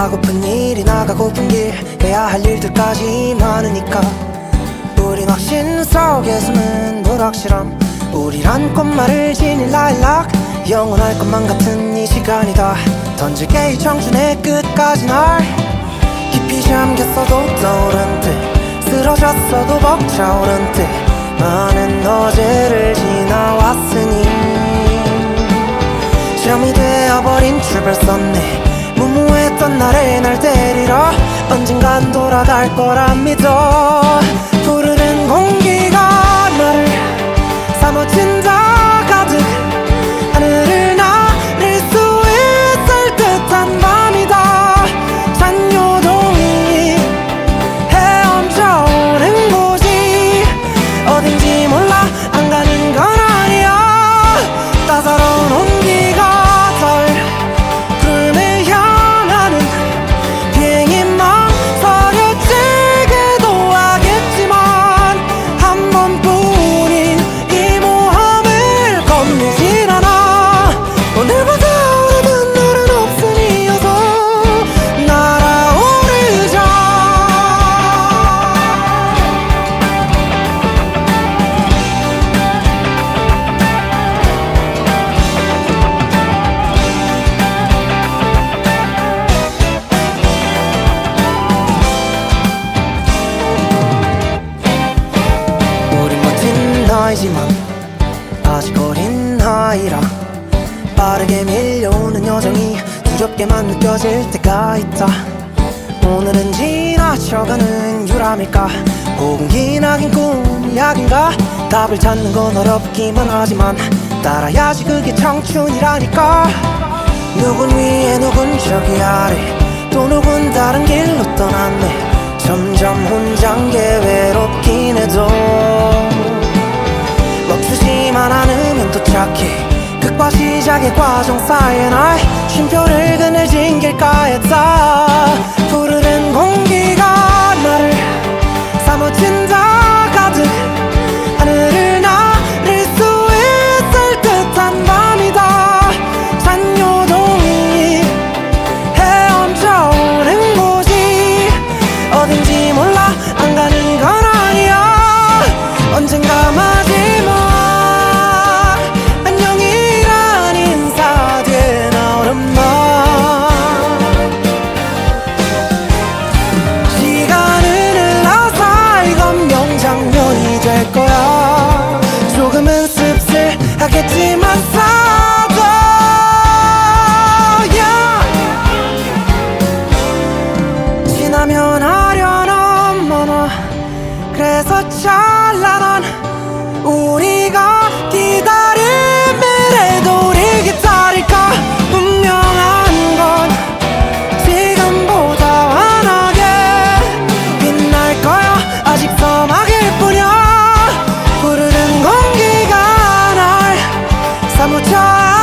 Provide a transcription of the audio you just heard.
하고픈 일이 나가고픈 길 해야 할 일들까지 많으니까. 우린 확신 속에 숨은 불확실함. 우리란 꽃말을 지닌 라일락 영원할 것만 같은 이 시간이다. 던질게 이 청춘의 끝까지 날. 깊이 잠겼어도 떠오른 듯 쓰러졌어도 벅차오른 듯 많은 어제를 지나왔으니. 점이 되어버린 출발 선네 나를 날 데리러? 언젠간 돌아갈 거라 믿어. 푸르른 공기가 나를 사무친다 나이지만 아직 어린 아이라 빠르게 밀려오는 여정이 두렵게만 느껴질 때가 있다. 오늘은 지나쳐가는 유람일까? 혹은 기나긴 꿈이 약인가? 답을 찾는 건 어렵기만 하지만 따라야지 그게 청춘이라니까. 누군 위에 누군 저기 아래 또 누군 다른 길로 떠났네. 점점 게 외롭긴 해도 도착해. 끝과 시작의 과정 사이에 날 쉼표를 그늘진 길가에 다. 공기 我骄傲